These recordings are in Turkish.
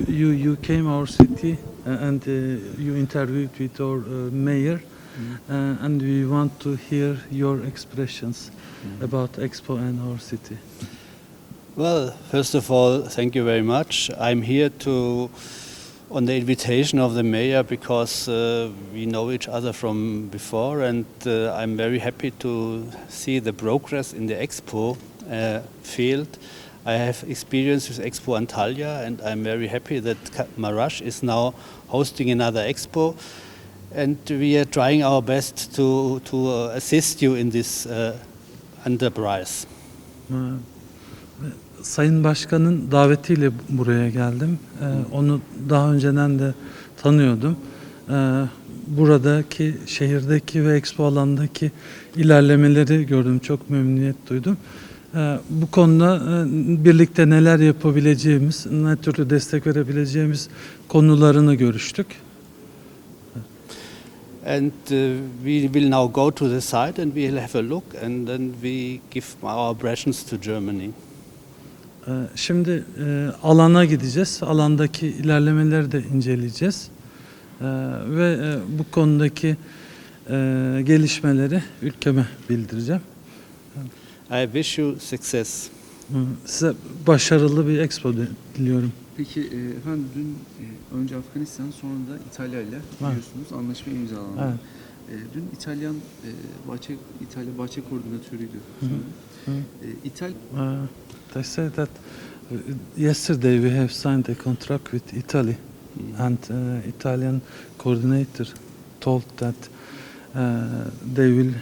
you you came our city uh, and uh, you interviewed with our uh, mayor, uh, and we want to hear your expressions about Expo and our city. Well, first of all, thank you very much. I'm here to, on the invitation of the mayor, because uh, we know each other from before, and uh, I'm very happy to see the progress in the expo uh, field. I have experience with Expo Antalya, and I'm very happy that Marash is now hosting another expo. And we are trying our best to, to uh, assist you in this uh, enterprise. Ee, Sayın Başkan'ın davetiyle buraya geldim. Ee, Onu daha önceden de tanıyordum. Ee, Buradaki, şehirdeki ve expo alandaki ilerlemeleri gördüm. Çok memnuniyet duydum. Ee, Bu konuda e, birlikte neler yapabileceğimiz, ne türlü destek verebileceğimiz konularını görüştük. And uh, we will now go to the site and we'll have a look and then we give our impressions to Germany. Ee, Şimdi e, alana gideceğiz. Alandaki ilerlemeleri de inceleyeceğiz. Ee, Ve e, bu konudaki e, gelişmeleri ülkeme bildireceğim. I wish you success. Hı, Size başarılı bir expo diliyorum. Peki e, efendim dün e, önce Afganistan sonra da İtalya ile biliyorsunuz anlaşma imzalandı. Evet. E, dün İtalyan e, bahçe İtalya bahçe koordinatörüydü. Hı hı. sanırım. E, İtal Uh, They say that yesterday we have signed a contract with Italy and uh, Italian coordinator told that uh, they will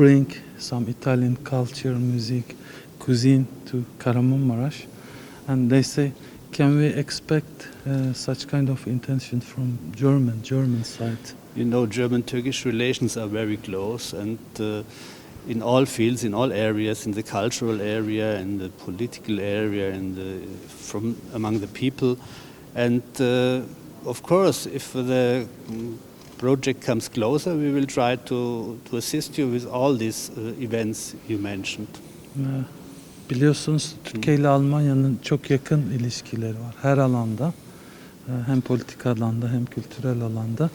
bring some Italian culture, music, cuisine to Kahramanmaraş and they say can we expect uh, such kind of intention from German German side? You know, German Turkish relations are very close and uh, in all fields, in all areas, in the cultural area, in the political area, the, from among the people. And uh, of course, if the project comes closer, we will try to, to assist you with all these uh, events you mentioned. Ee, Biliyorsunuz Türkiye ile Almanya'nın çok yakın ilişkileri var her alanda. Ee, Hem politik alanda hem kültürel alanda.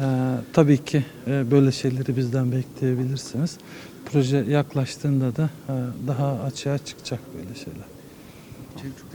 Ee, Tabii ki e, böyle şeyleri bizden bekleyebilirsiniz. Proje yaklaştığında da e, daha açığa çıkacak böyle şeyler. çok çok